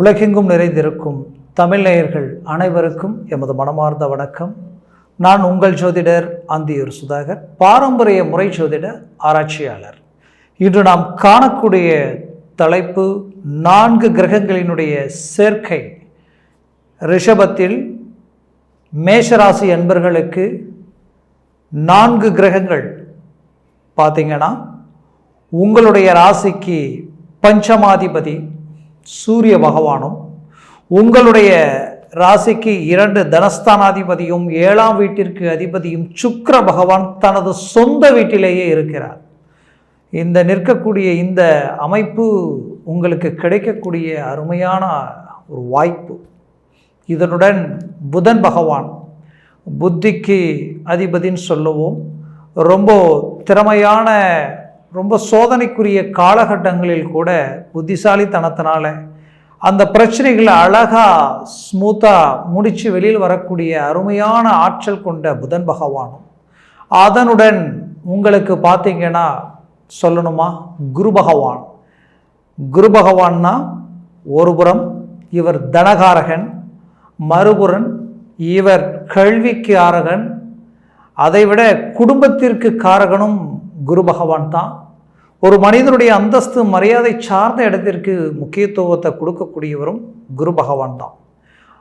உலகெங்கும் நிறைந்திருக்கும் தமிழ் நேயர்கள் அனைவருக்கும் எமது மனமார்ந்த வணக்கம். நான் உங்கள் ஜோதிடர் அந்தியூர் சுதாகர் பாரம்பரிய முறை ஜோதிட ஆராய்ச்சியாளர். இன்று நாம் காணக்கூடிய தலைப்பு நான்கு கிரகங்களினுடைய சேர்க்கை. ரிஷபத்தில் மேஷராசி அன்பர்களுக்கு நான்கு கிரகங்கள். பார்த்திங்கன்னா உங்களுடைய ராசிக்கு பஞ்சமாதிபதி சூரிய பகவானும் உங்களுடைய ராசிக்கு இரண்டு தனஸ்தானாதிபதியும் ஏழாம் வீட்டிற்கு அதிபதியும் சுக்கர பகவான் தனது சொந்த வீட்டிலேயே இருக்கிறார். இந்த நிற்கக்கூடிய இந்த அமைப்பு உங்களுக்கு கிடைக்கக்கூடிய அருமையான ஒரு வாய்ப்பு. இதனுடன் புதன் பகவான் புத்திக்கு அதிபதின்னு சொல்லுவோம். ரொம்ப திறமையான ரொம்ப சோதனைக்குரிய காலகட்டங்களில் கூட புத்திசாலித்தனத்தினால அந்த பிரச்சனைகளை அழகாக ஸ்மூத்தாக முடித்து வெளியில் வரக்கூடிய அருமையான ஆற்றல் கொண்ட புதன் பகவானும் அதனுடன் உங்களுக்கு பார்த்தீங்கன்னா சொல்லணுமா? குரு பகவான். குரு பகவான்னா ஒருபுறம் இவர் தனகாரகன் மறுபுறன் இவர் கல்விக்கு ஆரகன் அதைவிட குடும்பத்திற்கு காரகனும் குரு பகவான் தான். ஒரு மனிதனுடைய அந்தஸ்து மரியாதை சார்ந்த இடத்திற்கு முக்கியத்துவத்தை கொடுக்கக்கூடியவரும் குரு பகவான் தான்.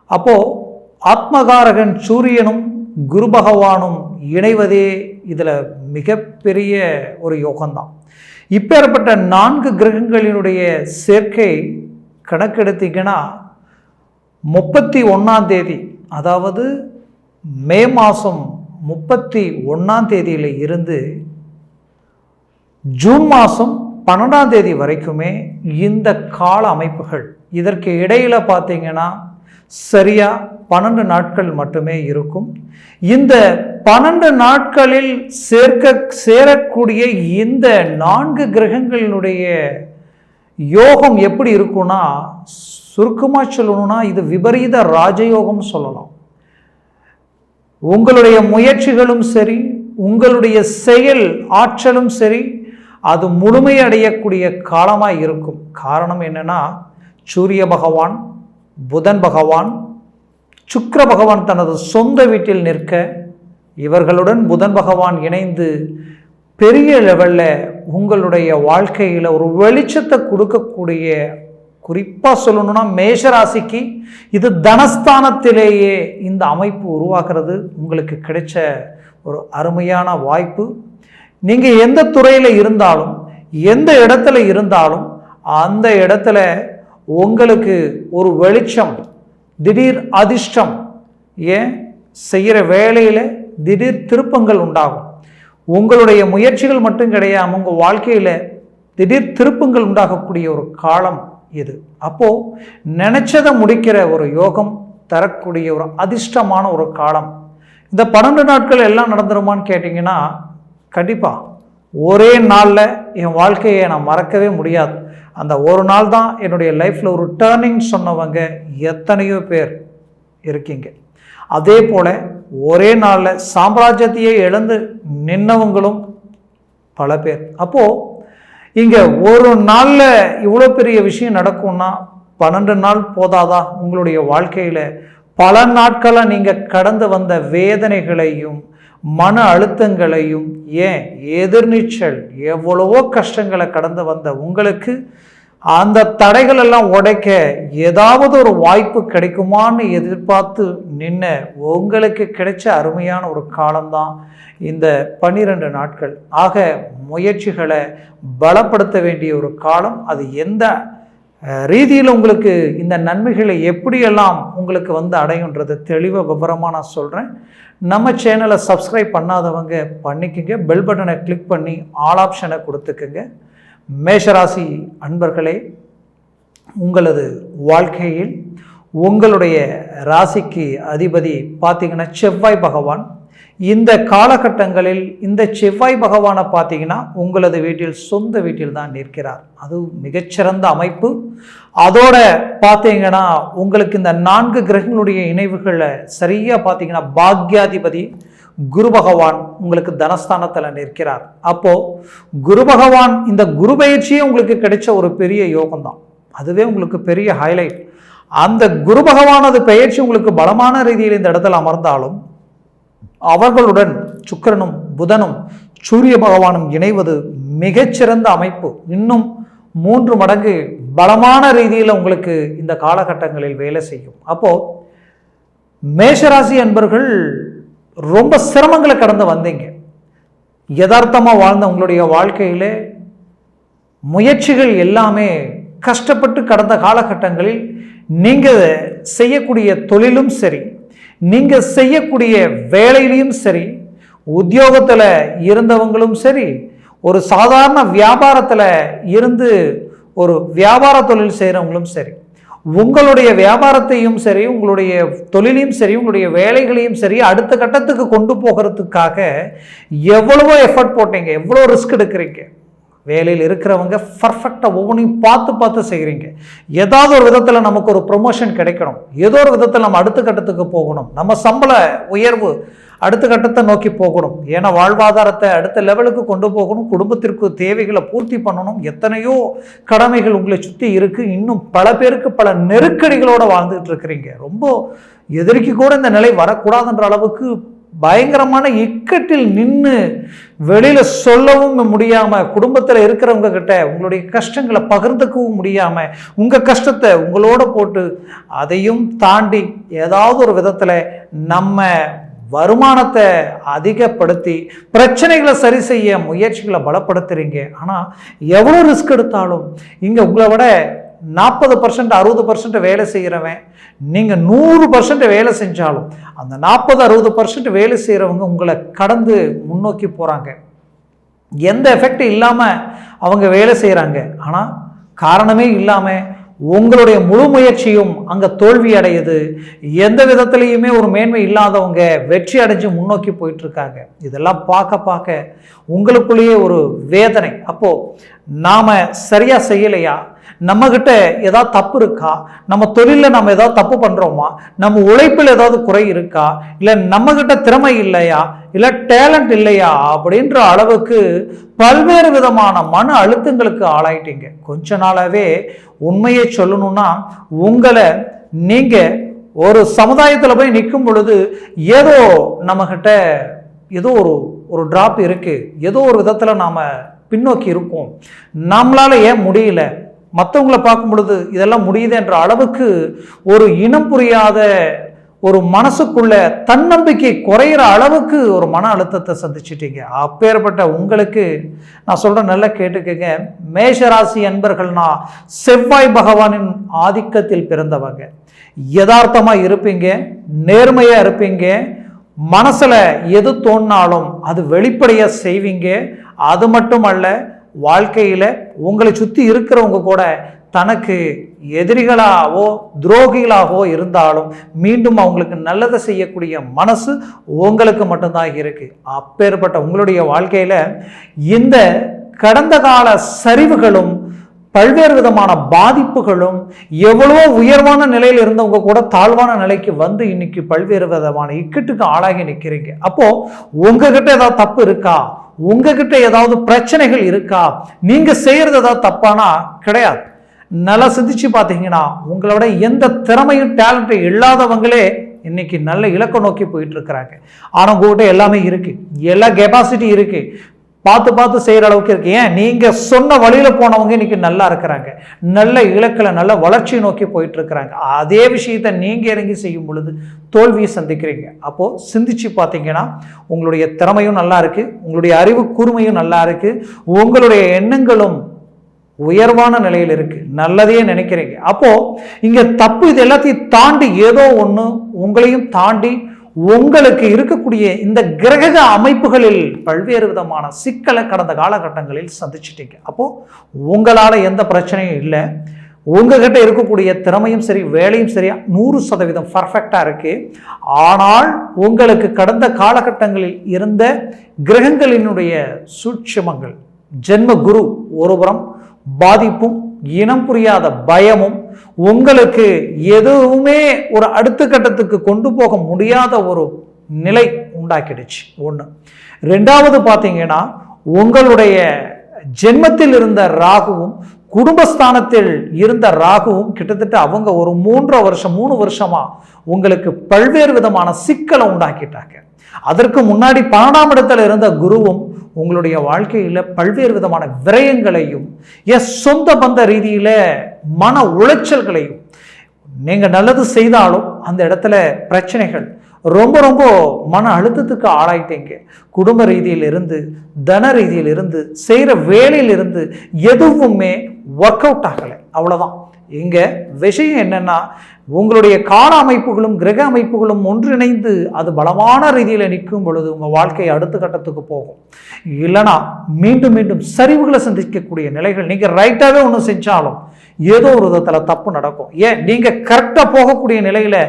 அப்போது ஆத்மகாரகன் சூரியனும் குரு பகவானும் இணைவதே இதில் மிகப்பெரிய ஒரு யோகம்தான். இப்பேற்பட்ட நான்கு கிரகங்களினுடைய சேர்க்கை கணக்கெடுத்தீங்கன்னா முப்பத்தி ஒன்றாம் தேதி அதாவது மே மாதம் முப்பத்தி ஒன்றாம் தேதியில் இருந்து ஜூன் மாதம் பன்னெண்டாம் தேதி வரைக்குமே இந்த கால அமைப்புகள் இதற்கு இடையில் பார்த்தீங்கன்னா சரியாக பன்னெண்டு நாட்கள் மட்டுமே இருக்கும். இந்த பன்னெண்டு நாட்களில் சேர்க்க சேரக்கூடிய இந்த நான்கு கிரகங்களினுடைய யோகம் எப்படி இருக்கும்னா சுருக்கமாக சொல்லணும்னா இது விபரீத ராஜயோகம் சொல்லலாம். உங்களுடைய முயற்சிகளும் சரி உங்களுடைய செயல் ஆற்றலும் சரி அது முழுமையடையக்கூடிய காலமாக இருக்கும். காரணம் என்னென்னா சூரிய பகவான் புதன் பகவான் சுக்கர பகவான் தனது சொந்த வீட்டில் நிற்க இவர்களுடன் புதன் பகவான் இணைந்து பெரிய லெவலில் உங்களுடைய வாழ்க்கையில் ஒரு வெளிச்சத்தை கொடுக்கக்கூடிய குறிப்பாக சொல்லணும்னா மேஷராசிக்கு இது தனஸ்தானத்திலேயே இந்த அமைப்பு உருவாகிறது உங்களுக்கு கிடைச்ச ஒரு அருமையான வாய்ப்பு. நீங்கள் எந்த துறையில் இருந்தாலும் எந்த இடத்துல இருந்தாலும் அந்த இடத்துல உங்களுக்கு ஒரு வெளிச்சம் திடீர் அதிர்ஷ்டம் ஏன்? செய்கிற வேலையில் திடீர் திருப்பங்கள் உண்டாகும். உங்களுடைய முயற்சிகள் மட்டும் கிடையாமல் உங்கள் வாழ்க்கையில் திடீர் திருப்பங்கள் உண்டாகக்கூடிய ஒரு காலம் இது. அப்போது நினச்சதை முடிக்கிற ஒரு யோகம் தரக்கூடிய ஒரு அதிர்ஷ்டமான ஒரு காலம். இந்த பன்னெண்டு நாட்கள் எல்லாம் நடந்துருமான்னு கேட்டிங்கன்னா கண்டிப்பாக ஒரே நாளில் என் வாழ்க்கையை நான் மறக்கவே முடியாது. அந்த ஒரு நாள் தான் என்னுடைய லைஃப்பில் ஒரு டேர்னிங் சொன்னவங்க எத்தனையோ பேர் இருக்கீங்க. அதே போல் ஒரே நாளில் சாம்ராஜ்யத்தையே இழந்து நின்னவங்களும் பல பேர். அப்போது இங்கே ஒரு நாளில் இவ்வளோ பெரிய விஷயம் நடக்கும்னா பன்னெண்டு நாள் போதாதா? உங்களுடைய வாழ்க்கையில் பல நாட்களாக நீங்கள் கடந்து வந்த வேதனைகளையும் மன அழுத்தங்களையும் ஏன் எதிர்நீச்சல் எவ்வளவோ கஷ்டங்களை கடந்து வந்த உங்களுக்கு அந்த தடைகள் எல்லாம் உடைக்க ஏதாவது ஒரு வாய்ப்பு கிடைக்குமான்னு எதிர்பார்த்து நின்ன உங்களுக்கு கிடைச்ச அருமையான ஒரு காலம்தான் இந்த பன்னிரெண்டு நாட்கள். ஆக முயற்சிகளை பலப்படுத்த வேண்டிய ஒரு காலம். அது எந்த ரீதியில் உங்களுக்கு இந்த நன்மைகளை எப்படியெல்லாம் உங்களுக்கு வந்து அடையுன்றது தெளிவாக விவரமாக நான் சொல்கிறேன் நம்ம சேனலை சப்ஸ்கிரைப் பண்ணாதவங்க பண்ணிக்கோங்க. பெல் பட்டனை கிளிக் பண்ணி ஆல் ஆப்ஷனை கொடுத்துக்குங்க. மேஷராசி அன்பர்களே உங்களது வாழ்க்கையில் உங்களுடைய ராசிக்கு அதிபதி பார்த்தீங்கன்னா செவ்வாய் பகவான். இந்த காலகட்டங்களில் இந்த செவ்வாய் பகவானை பார்த்தீங்கன்னா உங்களது வீட்டில் சொந்த வீட்டில் தான் நிற்கிறார். அது மிகச்சிறந்த அமைப்பு. அதோட பார்த்தீங்கன்னா உங்களுக்கு இந்த நான்கு கிரகங்களுடைய இணைவுகளை சரியாக பார்த்தீங்கன்னா பாக்யாதிபதி குரு பகவான் உங்களுக்கு தனஸ்தானத்தில் நிற்கிறார். அப்போது குரு பகவான் இந்த குரு பயிற்சியே உங்களுக்கு கிடைச்ச ஒரு பெரிய யோகம்தான். அதுவே உங்களுக்கு பெரிய ஹைலைட் அந்த குரு பகவானது பெயர்ச்சி உங்களுக்கு பலமான ரீதியில் இந்த இடத்துல அமர்ந்தாலும் அவர்களுடன் சுக்கிரனும் புதனும் சூரிய பகவானும் இணைவது மிகச்சிறந்த அமைப்பு. இன்னும் மூன்று மடங்கு பலமான ரீதியில் உங்களுக்கு இந்த காலகட்டங்களில் வேலை செய்யும். அப்போ மேஷராசி அன்பர்கள் ரொம்ப சிரமங்களை கடந்து வந்தீங்க. யதார்த்தமாக வாழ்ந்த உங்களுடைய வாழ்க்கையிலே முயற்சிகள் எல்லாமே கஷ்டப்பட்டு கடந்த காலகட்டங்களில் நீங்கள் செய்யக்கூடிய தொழிலும் சரி நீங்கள் செய்யக்கூடிய வேலையிலையும் சரி உத்தியோகத்தில் இருந்தவங்களும் சரி ஒரு சாதாரண வியாபாரத்தில் இருந்து ஒரு வியாபார தொழில் செய்கிறவங்களும் சரி உங்களுடைய வியாபாரத்தையும் சரி உங்களுடைய தொழிலையும் சரி உங்களுடைய வேலைகளையும் சரி அடுத்த கட்டத்துக்கு கொண்டு போகிறதுக்காக எவ்வளவோ எஃபர்ட் போட்டீங்க எவ்வளோ ரிஸ்க் எடுக்கிறீங்க. வேலையில் இருக்கிறவங்க பர்ஃபெக்டாக ஒவ்வொன்றையும் பார்த்து பார்த்து செய்கிறீங்க. ஏதாவது ஒரு விதத்தில் நமக்கு ஒரு ப்ரொமோஷன் கிடைக்கணும். ஏதோ ஒரு விதத்தில் நம்ம அடுத்த கட்டத்துக்கு போகணும். நம்ம சம்பள உயர்வு அடுத்த கட்டத்தை நோக்கி போகணும். ஏன்னா வாழ்வாதாரத்தை அடுத்த லெவலுக்கு கொண்டு போகணும். குடும்பத்திற்கு தேவைகளை பூர்த்தி பண்ணணும். எத்தனையோ கடமைகள் உங்களை சுற்றி இருக்குது இன்னும் பல பேருக்கு பல நெருக்கடிகளோடு வாழ்ந்துகிட்டு இருக்கிறீங்க. ரொம்ப எதிர்க்கு கூட இந்த நிலை வரக்கூடாதுன்ற அளவுக்கு பயங்கரமான இக்கட்டில் நின்று வெளியில் சொல்லவும் முடியாமல் குடும்பத்தில் இருக்கிறவங்க கிட்ட உங்களுடைய கஷ்டங்களை பகிர்ந்துக்கவும் முடியாமல் உங்கள் கஷ்டத்தை உங்களோட போட்டு அதையும் தாண்டி ஏதாவது ஒரு விதத்தில் நம்ம வருமானத்தை அதிகப்படுத்தி பிரச்சனைகளை சரி செய்ய முயற்சிகளை பலப்படுத்துகிறீங்க ஆனால் எவ்வளோ ரிஸ்க் எடுத்தாலும் இங்கே உங்களை விட நாற்பது பர்சன்ட் அறுபது பர்சன்ட் வேலை செய்கிறவன் நீங்கள் நூறு பர்சன்ட் வேலை செஞ்சாலும் அந்த நாற்பது அறுபது பர்சன்ட் வேலை செய்கிறவங்க உங்களை கடந்து முன்னோக்கி போகிறாங்க எந்த எஃபெக்ட் இல்லாமல் அவங்க வேலை செய்கிறாங்க ஆனால் காரணமே இல்லாமல் உங்களுடைய முழு முயற்சியும் அங்கே தோல்வி அடையுது. எந்த விதத்துலேயுமே ஒரு மேன்மை இல்லாதவங்க வெற்றி அடைஞ்சு முன்னோக்கி போயிட்டுருக்காங்க இதெல்லாம் பார்க்க பார்க்க உங்களுக்குள்ளேயே ஒரு வேதனை. அப்போது நாம் சரியாக செய்யலையா? நம்மக்கிட்ட ஏதாவது தப்பு இருக்கா? நம்ம தொழிலில் நம்ம ஏதாவது தப்பு பண்ணுறோமா நம்ம உழைப்பில் ஏதாவது குறை இருக்கா? இல்லை நம்மக்கிட்ட திறமை இல்லையா? இல்லை டேலண்ட் இல்லையா? அப்படின்ற அளவுக்கு பல்வேறு விதமான மன அழுத்தங்களுக்கு ஆளாயிட்டீங்க. கொஞ்ச நாளாகவே உண்மையை சொல்லணும்னா உங்களை நீங்கள் ஒரு சமுதாயத்தில் போய் நிற்கும் பொழுது ஏதோ நம்மக்கிட்ட ஏதோ ஒரு ஒரு ட்ராப் இருக்குது ஏதோ ஒரு விதத்தில் நாம் பின்னோக்கி இருக்கும். நம்மளால் ஏன் முடியல? மற்றவங்களை பார்க்கும் பொழுது இதெல்லாம் முடியுது என்ற அளவுக்கு ஒரு இனம் புரியாத ஒரு மனசுக்குள்ள தன்னம்பிக்கை குறையிற அளவுக்கு ஒரு மன அழுத்தத்தை சந்திச்சிட்டீங்க. அப்பேற்பட்ட உங்களுக்கு நான் சொல்கிறேன் நல்லா கேட்டுக்கங்க. மேஷராசி அன்பர்கள்னா செவ்வாய் பகவானின் ஆதிக்கத்தில் பிறந்தவங்க. யதார்த்தமாக இருப்பீங்க நேர்மையாக இருப்பீங்க மனசில் எது தோணினாலும் அது வெளிப்படையாக செய்வீங்க. அது மட்டும் அல்ல வாழ்க்கையில் உங்களை சுற்றி இருக்கிறவங்க கூட தனக்கு எதிரிகளாகவோ துரோகிகளாகவோ இருந்தாலும் மீண்டும் அவங்களுக்கு நல்லதை செய்யக்கூடிய மனசு உங்களுக்கு மட்டும்தான் இருக்குது அப்பேற்பட்ட உங்களுடைய வாழ்க்கையில் இந்த கடந்த கால சரிவுகளும் பல்வேறு விதமான பாதிப்புகளும் எவ்வளோ உயர்வான நிலையில் இருந்தவங்க கூட தாழ்வான நிலைக்கு வந்து இன்னைக்கு பல்வேறு விதமான இக்கட்டுக்கு ஆளாகி நிற்கிறீங்க அப்போது உங்ககிட்ட ஏதாவது தப்பு இருக்கா? உங்ககிட்ட ஏதாவது பிரச்சனைகள் இருக்கா? நீங்க செய்யறது ஏதாவது தப்பானா? கிடையாது. நல்லா சிந்திச்சு பார்த்தீங்கன்னா உங்களோட எந்த திறமையும் டேலண்ட்டும் இல்லாதவங்களே இன்னைக்கு நல்ல இலக்கம் நோக்கி போயிட்டு இருக்கிறாங்க. ஆனால் உங்ககிட்ட எல்லாமே இருக்கு. எல்லா கெப்பாசிட்டி இருக்கு. பார்த்து பார்த்து செய்கிற அளவுக்கு இருக்கு. ஏன்? நீங்கள் சொன்ன வழியில் போனவங்க இன்னைக்கு நல்லா இருக்கிறாங்க. நல்ல இலக்கில் நல்ல வளர்ச்சியை நோக்கி போயிட்டுருக்கிறாங்க அதே விஷயத்தை நீங்கள் இறங்கி செய்யும் பொழுது தோல்வியை சந்திக்கிறீங்க. அப்போது சிந்திச்சு பார்த்தீங்கன்னா உங்களுடைய திறமையும் நல்லா இருக்குது உங்களுடைய அறிவு கூர்மையும் நல்லா இருக்குது உங்களுடைய எண்ணங்களும் உயர்வான நிலையில் இருக்குது நல்லதையே நினைக்கிறீங்க. அப்போது இங்கே தப்பு இது எல்லாத்தையும் தாண்டி ஏதோ ஒன்று உங்களையும் தாண்டி உங்களுக்கு இருக்கக்கூடிய இந்த கிரக அமைப்புகளில் பல்வேறு விதமான சிக்கலை கடந்த காலகட்டங்களில் சந்திச்சிட்டீங்க. அப்போ உங்களால் எந்த பிரச்சனையும் இல்லை. உங்ககிட்ட இருக்கக்கூடிய திறமையும் சரி வேலையும் சரி நூறு சதவீதம் பர்ஃபெக்டாக இருக்கு. ஆனால் உங்களுக்கு கடந்த காலகட்டங்களில் இருந்த கிரகங்களினுடைய சூட்சமங்கள் ஜென்ம குரு ஒருபுறம் பாதிப்பும் இனம் புரியாத பயமும் உங்களுக்கு எதுவுமே ஒரு அடுத்த கட்டத்துக்கு கொண்டு போக முடியாத ஒரு நிலை உண்டாக்கிடுச்சு. ஒன்று ரெண்டாவது பார்த்தீங்கன்னா உங்களுடைய ஜென்மத்தில் இருந்த ராகுவும் குடும்பஸ்தானத்தில் இருந்த ராகுவும் கிட்டத்தட்ட அவங்க ஒரு மூன்றரை வருஷம் மூணு வருஷமா உங்களுக்கு பல்வேறு விதமான சிக்கலை உண்டாக்கிட்டாங்க. அதற்கு முன்னாடி பன்னெண்டாம் இடத்துல இருந்த குருவும் உங்களுடைய வாழ்க்கையில் பல்வேறு விதமான விரயங்களையும் என் சொந்த பந்த ரீதியில் மன உளைச்சல்களையும் நீங்கள் நல்லது செய்தாலும் அந்த இடத்துல பிரச்சனைகள் ரொம்ப ரொம்ப மன அழுத்தத்துக்கு ஆளாயிட்டீங்க. குடும்ப ரீதியில் இருந்து தன ரீதியில் இருந்து செய்கிற வேலையில் இருந்து எதுவுமே ஒர்க் அவுட் ஆகலை. அவ்வளோதான் இங்கே விஷயம் என்னென்னா உங்களுடைய கால அமைப்புகளும் கிரக அமைப்புகளும் ஒன்றிணைந்து அது பலமான ரீதியில் நிற்கும் பொழுது உங்கள் வாழ்க்கை அடுத்த கட்டத்துக்கு போகும். இல்லைனா மீண்டும் மீண்டும் சரிவுகளை சந்திக்கக்கூடிய நிலைகள் நீங்கள் ரைட்டாகவே ஒன்று செஞ்சாலும் ஏதோ ஒரு விதத்தில் தப்பு நடக்கும். ஏன்? நீங்கள் கரெக்டாக போகக்கூடிய நிலையில்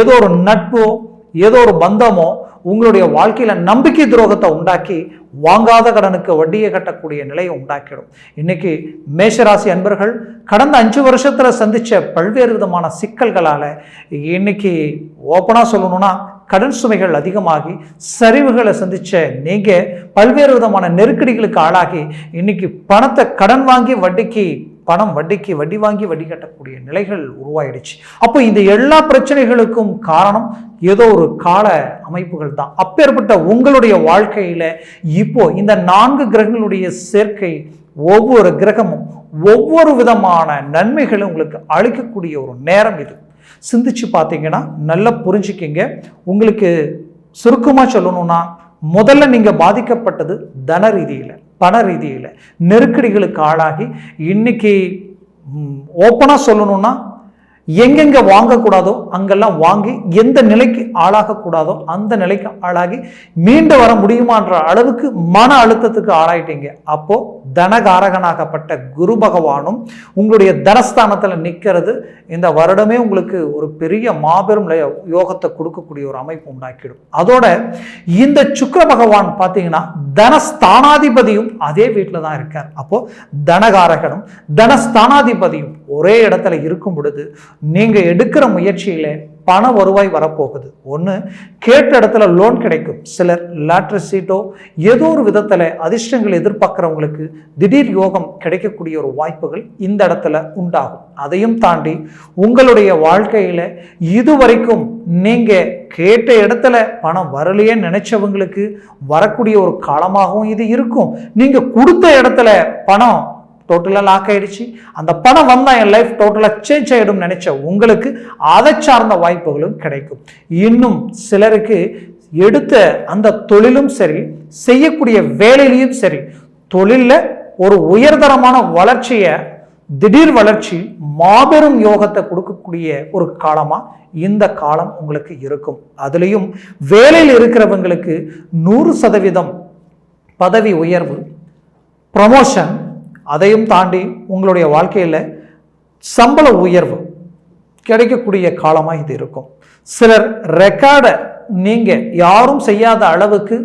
ஏதோ ஒரு நட்போ ஏதோ ஒரு பந்தமோ உங்களுடைய வாழ்க்கையில் நம்பிக்கை துரோகத்தை உண்டாக்கி வாங்காத கடனுக்கு வட்டியை கட்டக்கூடிய நிலையை உண்டாக்கிடும். இன்னைக்கு மேஷராசி அன்பர்கள் கடந்த அஞ்சு வருஷத்தில் சந்தித்த பல்வேறு விதமான சிக்கல்களால் இன்னைக்கு ஓப்பனாக சொல்லணும்னா கடன் சுமைகள் அதிகமாகி சரிவுகளை சந்தித்த நீங்கள் பல்வேறு விதமான நெருக்கடிகளுக்கு ஆளாகி இன்னைக்கு பணத்தை கடன் வாங்கி வட்டிக்கு பணம் வட்டிக்கு வட்டி வாங்கி வட்டி கட்டக்கூடிய நிலைகள் உருவாயிடுச்சு. அப்போ இந்த எல்லா பிரச்சனைகளுக்கும் காரணம் ஏதோ ஒரு கால அமைப்புகள் தான். அப்பேற்பட்ட உங்களுடைய வாழ்க்கையில் இப்போ இந்த நான்கு கிரகங்களுடைய சேர்க்கை ஒவ்வொரு கிரகமும் ஒவ்வொரு விதமான நன்மைகளும் உங்களுக்கு அளிக்கக்கூடிய ஒரு நேரம் இது. சிந்திச்சு பார்த்தீங்கன்னா நல்லா புரிஞ்சுக்கிங்க. உங்களுக்கு சுருக்கமாக சொல்லணும்னா முதல்ல நீங்கள் பாதிக்கப்பட்டது தன ரீதியில் பண ரீதியில் நெருக்கடிகளுக்கு ஆளாகி இன்னைக்கு ஓப்பனாக சொல்லணுன்னா எங்கெங்கே வாங்கக்கூடாதோ அங்கெல்லாம் வாங்கி எந்த நிலைக்கு ஆளாகக்கூடாதோ அந்த நிலைக்கு ஆளாகி மீண்டு வர முடியுமான்ற அளவுக்கு மன அழுத்தத்துக்கு ஆளாயிட்டீங்க. அப்போ தனகாரகனாகப்பட்ட குரு பகவானும் உங்களுடைய தனஸ்தானத்தில் நிற்கிறது இந்த வருடமே உங்களுக்கு ஒரு பெரிய மாபெரும் யோகத்தை கொடுக்கக்கூடிய ஒரு அமைப்பு உண்டாக்கிடும். அதோட இந்த சுக்கர பகவான் பார்த்தீங்கன்னா தனஸ்தானாதிபதியும் அதே வீட்டில் தான் இருக்கார். அப்போ தனகாரகனும் தனஸ்தானாதிபதியும் ஒரே இடத்துல இருக்கும் பொழுது நீங்கள் எடுக்கிற முயற்சியில் பண வருவாய் வரப்போகுது. ஒன்று கேட்ட இடத்துல லோன் கிடைக்கும். சிலர் லாட்ரி சீட்டோ ஏதோ ஒரு விதத்தில் அதிர்ஷ்டங்கள் எதிர்பார்க்குறவங்களுக்கு திடீர் யோகம் கிடைக்கக்கூடிய ஒரு வாய்ப்புகள் இந்த இடத்துல உண்டாகும். அதையும் தாண்டி உங்களுடைய வாழ்க்கையில் இதுவரைக்கும் நீங்கள் கேட்ட இடத்துல பணம் வரலையே நினைச்சவங்களுக்கு வரக்கூடிய ஒரு காலமாகவும் இது இருக்கும். நீங்கள் கொடுத்த இடத்துல பணம் டோட்டலாக லாக் ஆகிடுச்சு அந்த பணம் வந்தால் என் லைஃப் டோட்டலாக சேஞ்ச் ஆகிடும் நினச்ச உங்களுக்கு அதை சார்ந்த வாய்ப்புகளும் கிடைக்கும். இன்னும் சிலருக்கு எடுத்த அந்த தொழிலும் சரி செய்யக்கூடிய வேலையிலையும் சரி தொழிலில் ஒரு உயர்தரமான வளர்ச்சியை திடீர் வளர்ச்சி மாபெரும் யோகத்தை கொடுக்கக்கூடிய ஒரு காலமாக இந்த காலம் உங்களுக்கு இருக்கும். அதுலேயும் வேலையில் இருக்கிறவங்களுக்கு நூறு சதவீதம் பதவி உயர்வு ப்ரமோஷன் அதையும் தாண்டி உங்களுடைய வாழ்க்கையில் சம்பள உயர்வு கிடைக்கக்கூடிய காலமாக இது இருக்கும். சிலர் ரெக்கார்டை நீங்கள் யாரும் செய்யாத அளவுக்கு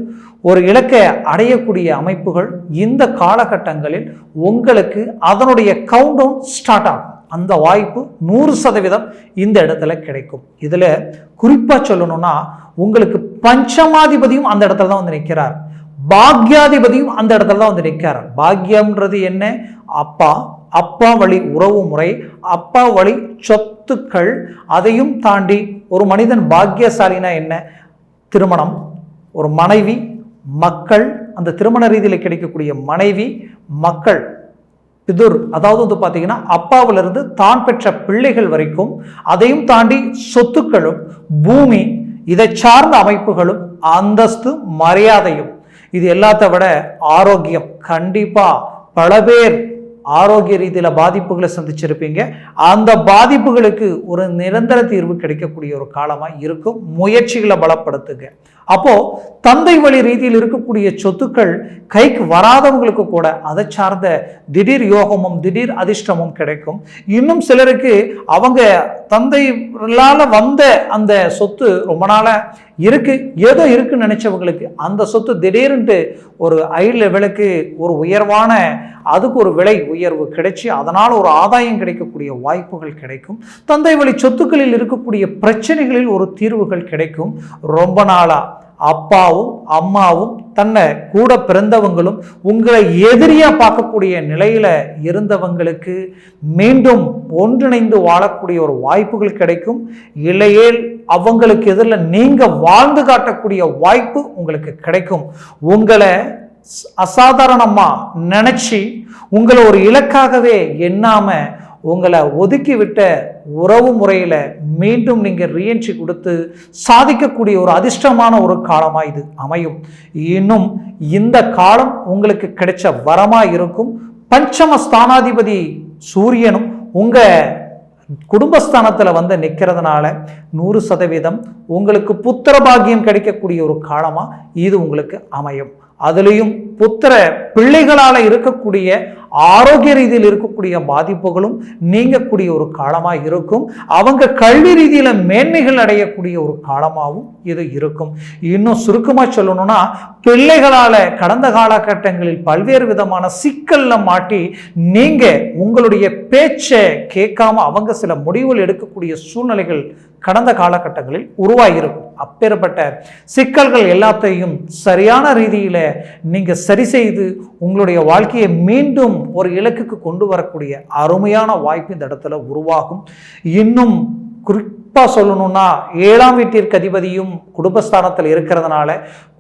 ஒரு இலக்கை அடையக்கூடிய அமைப்புகள் இந்த காலகட்டங்களில் உங்களுக்கு அதனுடைய கவுண்டவுன் ஸ்டார்ட் ஆகும். அந்த வாய்ப்பு நூறு சதவீதம் இந்த இடத்துல கிடைக்கும். இதில் குறிப்பாக சொல்லணும்னா உங்களுக்கு பஞ்சமாதிபதியும் அந்த இடத்துல தான் வந்து நிற்கிறார் பாக்யாதிபதியும் அந்த இடத்துல தான் வந்து நிற்கிறார். பாக்யம்ன்றது என்ன? அப்பா அப்பா வழி உறவு முறை அப்பா வழி சொத்துக்கள் அதையும் தாண்டி ஒரு மனிதன் பாக்யசாலினா என்ன? திருமணம் ஒரு மனைவி மக்கள் அந்த திருமண ரீதியில் கிடைக்கக்கூடிய மனைவி மக்கள் பிதுர் அதாவது வந்து பார்த்தீங்கன்னா அப்பாவிலிருந்து தான் பெற்ற பிள்ளைகள் வரைக்கும் அதையும் தாண்டி சொத்துக்களும் பூமி இதை சார்ந்த அமைப்புகளும் அந்தஸ்து மரியாதையும் இது எல்லாத்த விட ஆரோக்கியம். கண்டிப்பாக பல பேர் ஆரோக்கிய ரீதியில் பாதிப்புகளை சந்திச்சிருப்பீங்க. அந்த பாதிப்புகளுக்கு ஒரு நிரந்தர தீர்வு கிடைக்கக்கூடிய ஒரு காலமாக இருக்கும். முயற்சிகளை பலப்படுத்துங்க. அப்போது தந்தை வழி ரீதியில் இருக்கக்கூடிய சொத்துக்கள் கைக்கு வராதவங்களுக்கு கூட அதை சார்ந்த திடீர் யோகமும் திடீர் அதிர்ஷ்டமும் கிடைக்கும். இன்னும் சிலருக்கு அவங்க தந்தைகளால் வந்த அந்த சொத்து ரொம்ப நாளாக இருக்குது ஏதோ இருக்குன்னு நினச்சவங்களுக்கு அந்த சொத்து திடீர்னுட்டு ஒரு ஐ லெவலுக்கு ஒரு உயர்வான அதுக்கு ஒரு விலை உயர்வு கிடைச்சி அதனால் ஒரு ஆதாயம் கிடைக்கக்கூடிய வாய்ப்புகள் கிடைக்கும். தந்தை வழி சொத்துக்களில் இருக்கக்கூடிய பிரச்சனைகளில் ஒரு தீர்வுகள் கிடைக்கும். ரொம்ப நாளாக அப்பாவும் அம்மாவும் தன்னை கூட பிறந்தவங்களும் உங்களை எதிரியா பார்க்கக்கூடிய நிலையில இருந்தவங்களுக்கு மீண்டும் ஒன்றிணைந்து வாழக்கூடிய ஒரு வாய்ப்புகள் கிடைக்கும். இல்லையேல் அவங்களுக்கு எதிரில் நீங்கள் வாழ்ந்து காட்டக்கூடிய வாய்ப்பு உங்களுக்கு கிடைக்கும். உங்களை அசாதாரணமா நினைச்சு உங்களை ஒரு இலக்காகவே எண்ணாம உங்களை ஒதுக்கிவிட்ட உறவு முறையில் மீண்டும் நீங்கள் ரீஎன்ட்ரி கொடுத்து சாதிக்கக்கூடிய ஒரு அதிர்ஷ்டமான ஒரு காலமாக இது அமையும். இன்னும் இந்த காலம் உங்களுக்கு கிடைச்ச வரமாக இருக்கும். பஞ்சம ஸ்தானாதிபதி சூரியனும் உங்கள் குடும்பஸ்தானத்தில் வந்து நிற்கிறதுனால நூறு சதவீதம் உங்களுக்கு புத்திர பாக்கியம் கிடைக்கக்கூடிய ஒரு காலமாக இது உங்களுக்கு அமையும். அதுலேயும் புத்திர பிள்ளைகளால் இருக்கக்கூடிய ஆரோக்கிய ரீதியில் இருக்கக்கூடிய பாதிப்புகளும் நீங்கக்கூடிய ஒரு காலமாக இருக்கும். அவங்க கல்வி ரீதியில் மேன்மைகள் அடையக்கூடிய ஒரு காலமாகவும் இது இருக்கும். இன்னும் சுருக்கமாக சொல்லணும்னா பிள்ளைகளால் கடந்த காலகட்டங்களில் பல்வேறு விதமான சிக்கலில் மாட்டி நீங்கள் உங்களுடைய பேச்சை கேட்காம அவங்க சில முடிவுகள் எடுக்கக்கூடிய சூழ்நிலைகள் கடந்த காலகட்டங்களில் உருவாகியிருக்கும். அப்பேற்பட்ட சிக்கல்கள் எல்லாத்தையும் சரியான ரீதியில் நீங்கள் சரி செய்து உங்களுடைய வாழ்க்கையை மீண்டும் ஒரு இலக்குக்கு கொண்டு வரக்கூடிய அருமையான வாய்ப்பு இந்த இடத்துல உருவாகும். இன்னும் குறிப்பாக சொல்லணும்னா ஏழாம் வீட்டிற்கு அதிபதியும் குடும்பஸ்தானத்தில் இருக்கிறதுனால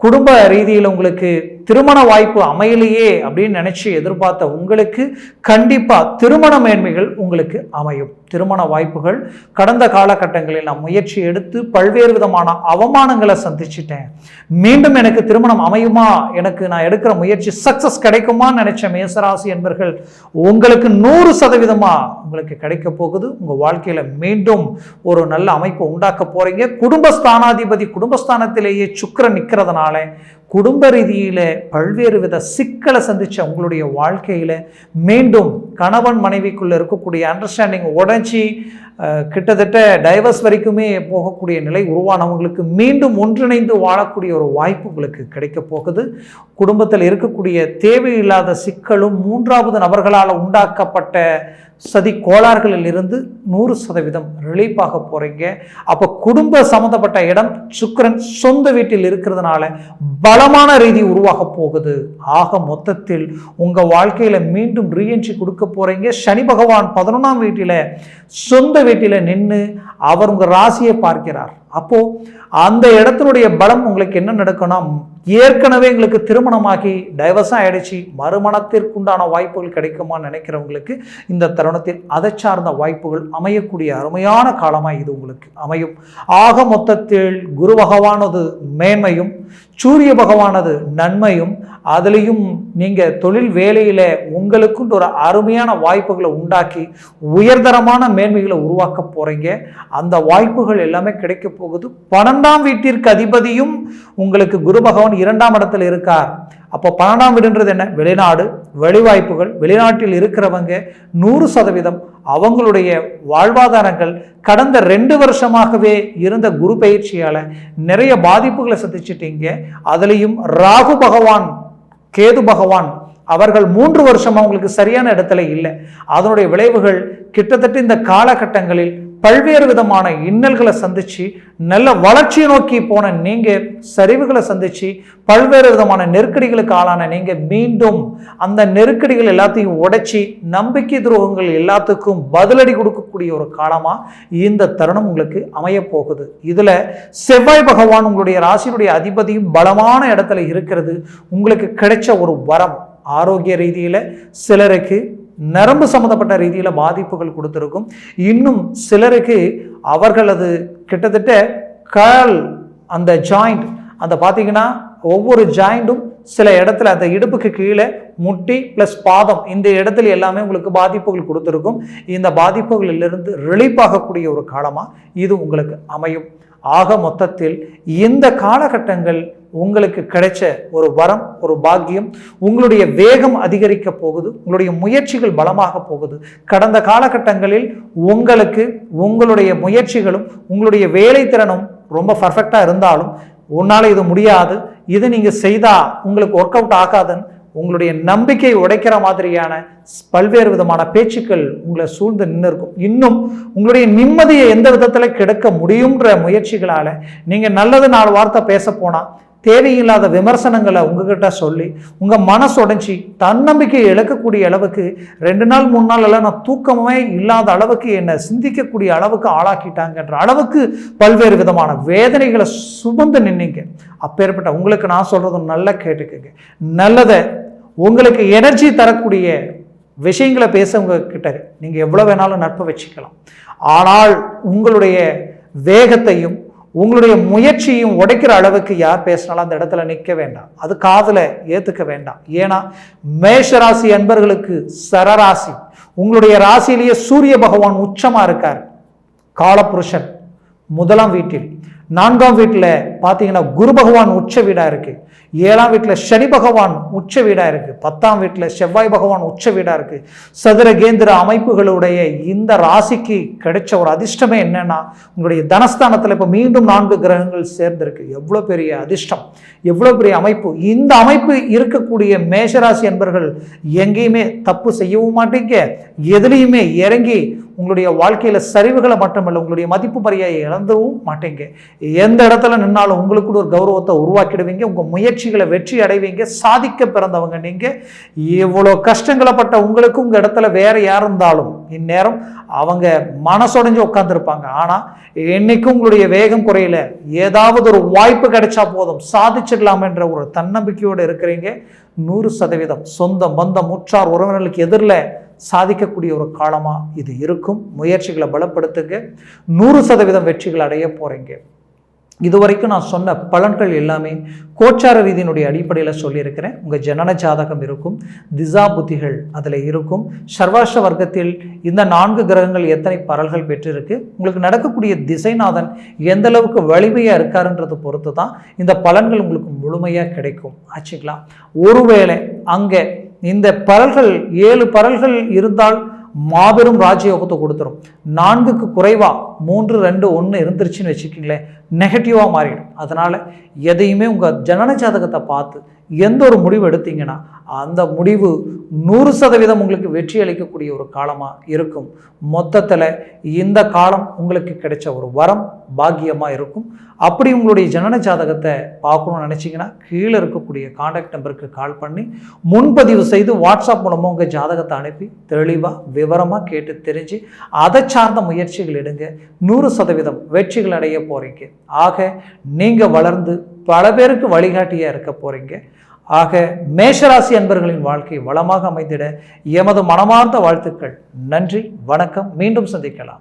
குடும்ப ரீதியில் உங்களுக்கு திருமண வாய்ப்பு அமையலையே அப்படின்னு நினச்சி எதிர்பார்த்த உங்களுக்கு கண்டிப்பாக திருமண மேன்மைகள் உங்களுக்கு அமையும். திருமண வாய்ப்புகள் கடந்த காலகட்டங்களில் நான் முயற்சி எடுத்து பல்வேறு விதமான அவமானங்களை சந்திச்சிட்டேன். மீண்டும் எனக்கு திருமணம் அமையுமா? எனக்கு நான் எடுக்கிற முயற்சி சக்ஸஸ் கிடைக்குமான்னு நினச்ச மேசராசி என்பர்கள் உங்களுக்கு நூறு சதவீதமாக உங்களுக்கு கிடைக்க போகுது. உங்கள் வாழ்க்கையில் மீண்டும் ஒரு நல்ல அமைப்பு உண்டாக்க போகிறீங்க குடும்பஸ்தானாதிபதி குடும்பஸ்தானத்திலேயே சுக்கரன் நிற்கிறதுனால குடும்ப ரீதியில் பல்வேறு வித சிக்கலை சந்தித்த உங்களுடைய வாழ்க்கையில் மீண்டும் கணவன் மனைவிக்குள்ளே இருக்கக்கூடிய அண்டர்ஸ்டாண்டிங் உடஞ்சி கிட்டத்தட்ட டைவர்ஸ் வரைக்குமே போகக்கூடிய நிலை உருவானவங்களுக்கு மீண்டும் ஒன்றிணைந்து வாழக்கூடிய ஒரு வாய்ப்பு உங்களுக்கு கிடைக்க போகுது. குடும்பத்தில் இருக்கக்கூடிய தேவையில்லாத சிக்கலும் மூன்றாவது நபர்களால் உண்டாக்கப்பட்ட சதி கோளாறுகளில் இருந்து நூறு சதவீதம் ரிலீஃப் ஆக போகிறீங்க அப்போ குடும்ப சம்மந்தப்பட்ட இடம் சுக்கரன் சொந்த வீட்டில் இருக்கிறதுனால பலமான ரீதி உருவாக போகுது. ஆக மொத்தத்தில் உங்கள் வாழ்க்கையில் மீண்டும் ரீஎன்ட்ரி கொடுக்க போகிறீங்க சனி பகவான் பதினொன்றாம் வீட்டில் சொந்த வீட்டில் நின்று அவர் உங்கள் ராசியை பார்க்கிறார். அப்போது அந்த இடத்தினுடைய பலம் உங்களுக்கு என்ன நடக்கும்னா ஏற்கனவே எங்களுக்கு திருமணமாகி டைவர்ஸாக ஆகிடுச்சு மறுமணத்திற்குண்டான வாய்ப்புகள் கிடைக்குமான்னு நினைக்கிறவங்களுக்கு இந்த தருணத்தில் அதை சார்ந்த வாய்ப்புகள் அமையக்கூடிய அருமையான காலமாக இது உங்களுக்கு அமையும். ஆக மொத்தத்தில் குரு பகவானது மேன்மையும் சூரிய பகவானது நன்மையும் அதுலேயும் நீங்கள் தொழில் வேலையில் உங்களுக்குன்ற ஒரு அருமையான வாய்ப்புகளை உண்டாக்கி உயர்தரமான மேன்மைகளை உருவாக்க போகிறீங்க அந்த வாய்ப்புகள் எல்லாமே கிடைக்க போகுது. பன்னெண்டாம் வீட்டிற்கு அதிபதியும் உங்களுக்கு குரு பகவான் இரண்டாம் இடத்துல இருக்கார். அப்போ பன்னெண்டாம் வீடுன்றது என்ன? வெளிநாடு வெளிவாய்ப்புகள் வெளிநாட்டில் இருக்கிறவங்க நூறு சதவீதம் அவங்களுடைய வாழ்வாதாரங்கள் கடந்த ரெண்டு வருஷமாகவே இருந்த குரு பயிற்சியால் நிறைய பாதிப்புகளை சந்திச்சிட்டீங்க. அதுலேயும் ராகு பகவான் கேது பகவான் அவர்கள் மூன்று வருஷம் அவங்களுக்கு சரியான இடத்துல இல்லை. அதனுடைய விளைவுகள் கிட்டத்தட்ட இந்த காலகட்டங்களில் பல்வேறு விதமான இன்னல்களை சந்தித்து நல்ல வளர்ச்சியை நோக்கி போன நீங்கள் சரிவுகளை சந்தித்து பல்வேறு விதமான நெருக்கடிகளுக்கு ஆளான நீங்கள் மீண்டும் அந்த நெருக்கடிகள் எல்லாத்தையும் உடைச்சி நம்பிக்கை துரோகங்கள் எல்லாத்துக்கும் பதிலடி கொடுக்கக்கூடிய ஒரு காலமாக இந்த தருணம் உங்களுக்கு அமையப்போகுது இதில் செவ்வாய் பகவான் உங்களுடைய ராசியினுடைய அதிபதியும் பலமான இடத்துல இருக்கிறது. உங்களுக்கு கிடைச்ச ஒரு வரம் ஆரோக்கிய ரீதியில் சிலருக்கு நரம்பு சம்மந்தப்பட்ட ரீதியில் பாதிப்புகள் கொடுத்துருக்கும். இன்னும் சிலருக்கு அவர்களது கிட்டத்தட்ட கால் அந்த ஜாயிண்ட் அந்த பார்த்தீங்கன்னா ஒவ்வொரு ஜாயிண்ட்டும் சில இடத்துல அந்த இடுப்புக்கு கீழே முட்டி ப்ளஸ் பாதம் இந்த இடத்துல எல்லாமே உங்களுக்கு பாதிப்புகள் கொடுத்துருக்கும். இந்த பாதிப்புகளிலிருந்து ரிலீஃப் ஆகக்கூடிய ஒரு காலமாக இது உங்களுக்கு அமையும். ஆக மொத்தத்தில் இந்த காலகட்டங்கள் உங்களுக்கு கிடைச்ச ஒரு வரம் ஒரு பாக்கியம் உங்களுடைய வேகம் அதிகரிக்க போகுது உங்களுடைய முயற்சிகள் பலமாக போகுது. கடந்த காலகட்டங்களில் உங்களுக்கு உங்களுடைய முயற்சிகளும் உங்களுடைய வேலை திறனும் ரொம்ப பர்ஃபெக்டாக இருந்தாலும் உன்னால் இது முடியாது. இது நீங்கள் செய்தால் உங்களுக்கு ஒர்க் அவுட் ஆகாதுன்னு உங்களுடைய நம்பிக்கை உடைக்கிற மாதிரியான பல்வேறு விதமான பேச்சுக்கள் உங்களை சூழ்ந்து நின்று இருக்கும் இன்னும் உங்களுடைய நிம்மதியை எந்த விதத்தில் கிடைக்க முடியுன்ற முயற்சிகளால் நீங்கள் நல்லது நாலு வார்த்தை பேச போனால் தேவையில்லாத விமர்சனங்களை உங்ககிட்ட சொல்லி உங்கள் மனசு உடஞ்சி தன்னம்பிக்கையை இழக்கக்கூடிய அளவுக்கு ரெண்டு நாள் மூணு நாள் எல்லாம் நான் தூக்கமே இல்லாத அளவுக்கு என்னை சிந்திக்கக்கூடிய அளவுக்கு ஆளாக்கிட்டாங்கன்ற அளவுக்கு பல்வேறு விதமான வேதனைகளை சுமந்து நின்னீங்க. அப்பேற்பட்ட உங்களுக்கு நான் சொல்கிறது நல்லா கேட்டுக்கங்க. நல்லதை உங்களுக்கு எனர்ஜி தரக்கூடிய விஷயங்களை பேசவங்க கிட்ட நீங்கள் எவ்வளோ வேணாலும் நட்பு வச்சுக்கலாம். ஆனால் உங்களுடைய வேகத்தையும் உங்களுடைய முயற்சியும் உடைக்கிற அளவுக்கு யார் பேசினாலும் அந்த இடத்துல நிற்க வேண்டாம். அது காதில் ஏற்றுக்க வேண்டாம். ஏன்னா மேஷராசி அன்பர்களுக்கு சரராசி உங்களுடைய ராசியிலேயே சூரிய பகவான் உச்சமாக இருக்கார். காலபுருஷன் முதலாம் வீட்டில். நான்காம் வீட்டில் பார்த்தீங்கன்னா குரு பகவான் உச்ச வீடாக இருக்குது ஏழாம் வீட்டில் சனி பகவான் உச்ச வீடாக இருக்குது பத்தாம் வீட்டில் செவ்வாய் பகவான் உச்ச வீடாக இருக்குது சதுரகேந்திர அமைப்புகளுடைய இந்த ராசிக்கு கிடைச்ச ஒரு அதிர்ஷ்டமே என்னென்னா உங்களுடைய தனஸ்தானத்தில் இப்போ மீண்டும் நான்கு கிரகங்கள் சேர்ந்திருக்கு. எவ்வளோ பெரிய அதிர்ஷ்டம் எவ்வளோ பெரிய அமைப்பு. இந்த அமைப்பு இருக்கக்கூடிய மேஷராசி என்பர்கள் எங்கேயுமே தப்பு செய்யவும் மாட்டீங்க. எதுலேயுமே இறங்கி உங்களுடைய வாழ்க்கையில் சரிவுகளை மட்டுமல்ல உங்களுடைய மதிப்பு மரியாதை இழந்தவும் மாட்டீங்க. எந்த இடத்துல நின்னாலும் உங்களுக்கு ஒரு கௌரவத்தை உருவாக்கிடுவீங்க உங்கள் முயற்சிகளை வெற்றி அடைவீங்க சாதிக்க பிறந்தவங்க நீங்கள் இவ்வளோ கஷ்டங்களை பட்ட உங்களுக்கு உங்கள் இடத்துல வேறு யார் இருந்தாலும் இந்நேரம் அவங்க மனசொடைஞ்சு உட்காந்துருப்பாங்க ஆனால் என்றைக்கும் உங்களுடைய வேகம் குறையல. ஏதாவது ஒரு வாய்ப்பு கிடைச்சா போதும் சாதிச்சிடலாமன்ற ஒரு தன்னம்பிக்கையோடு இருக்கிறீங்க. நூறு சதவீதம். சொந்த பந்தம் முற்றார் உறவினர்களுக்கு எதிரில் சாதிக்கக்கூடிய ஒரு காலமாக இது இருக்கும். முயற்சிகளை பலப்படுத்துங்க. நூறு சதவீதம் வெற்றிகள் அடைய போகிறீங்க இதுவரைக்கும் நான் சொன்ன பலன்கள் எல்லாமே கோச்சார ரீதியினுடைய அடிப்படையில் சொல்லியிருக்கிறேன். உங்கள் ஜனன ஜாதகம் இருக்கும். திசா புத்திகள் அதில் இருக்கும். சர்வாஷ வர்க்கத்தில் இந்த நான்கு கிரகங்கள் எத்தனை பரல்கள் பெற்றிருக்கு? உங்களுக்கு நடக்கக்கூடிய திசைநாதன் எந்த அளவுக்கு வலிமையாக இருக்காருன்றது பொறுத்து தான் இந்த பலன்கள் உங்களுக்கு முழுமையாக கிடைக்கும். ஆச்சுங்களா? ஒருவேளை அங்கே இந்த பரல்கள் ஏழு பரல்கள் இருந்தால் மாபெரும் ராஜயோகத்தை கொடுத்துரும். நான்குக்கு குறைவாக மூன்று ரெண்டு ஒன்று இருந்துருச்சுன்னு வச்சுக்கிங்களேன். நெகட்டிவாக மாறிடும். அதனால் எதையுமே உங்கள் ஜனன ஜாதகத்தை பார்த்து எந்த ஒரு முடிவு எடுத்தீங்கன்னா அந்த முடிவு நூறு சதவீதம் உங்களுக்கு வெற்றி அளிக்கக்கூடிய ஒரு காலமாக இருக்கும். மொத்தத்தில் இந்த காலம் உங்களுக்கு கிடைச்ச ஒரு வரம் பாக்கியமாக இருக்கும். அப்படி உங்களுடைய ஜனன ஜாதகத்தை பார்க்கணும்னு நினச்சிங்கன்னா கீழே இருக்கக்கூடிய காண்டாக்ட் நம்பருக்கு கால் பண்ணி முன்பதிவு செய்து வாட்ஸ்அப் மூலமாக உங்கள் ஜாதகத்தை அனுப்பி தெளிவாக விவரமாக கேட்டு தெரிஞ்சு அதை சார்ந்த முயற்சிகள் எடுங்க. நூறு சதவீதம் வெற்றிகள் அடைய போகிறீங்க ஆக நீங்கள் வளர்ந்து பல பேருக்கு வழிகாட்டியாக இருக்க போகிறீங்க ஆக மேஷராசி அன்பர்களின் வாழ்க்கை வளமாக அமைந்திட எமது மனமார்ந்த வாழ்த்துக்கள். நன்றி வணக்கம். மீண்டும் சந்திக்கலாம்.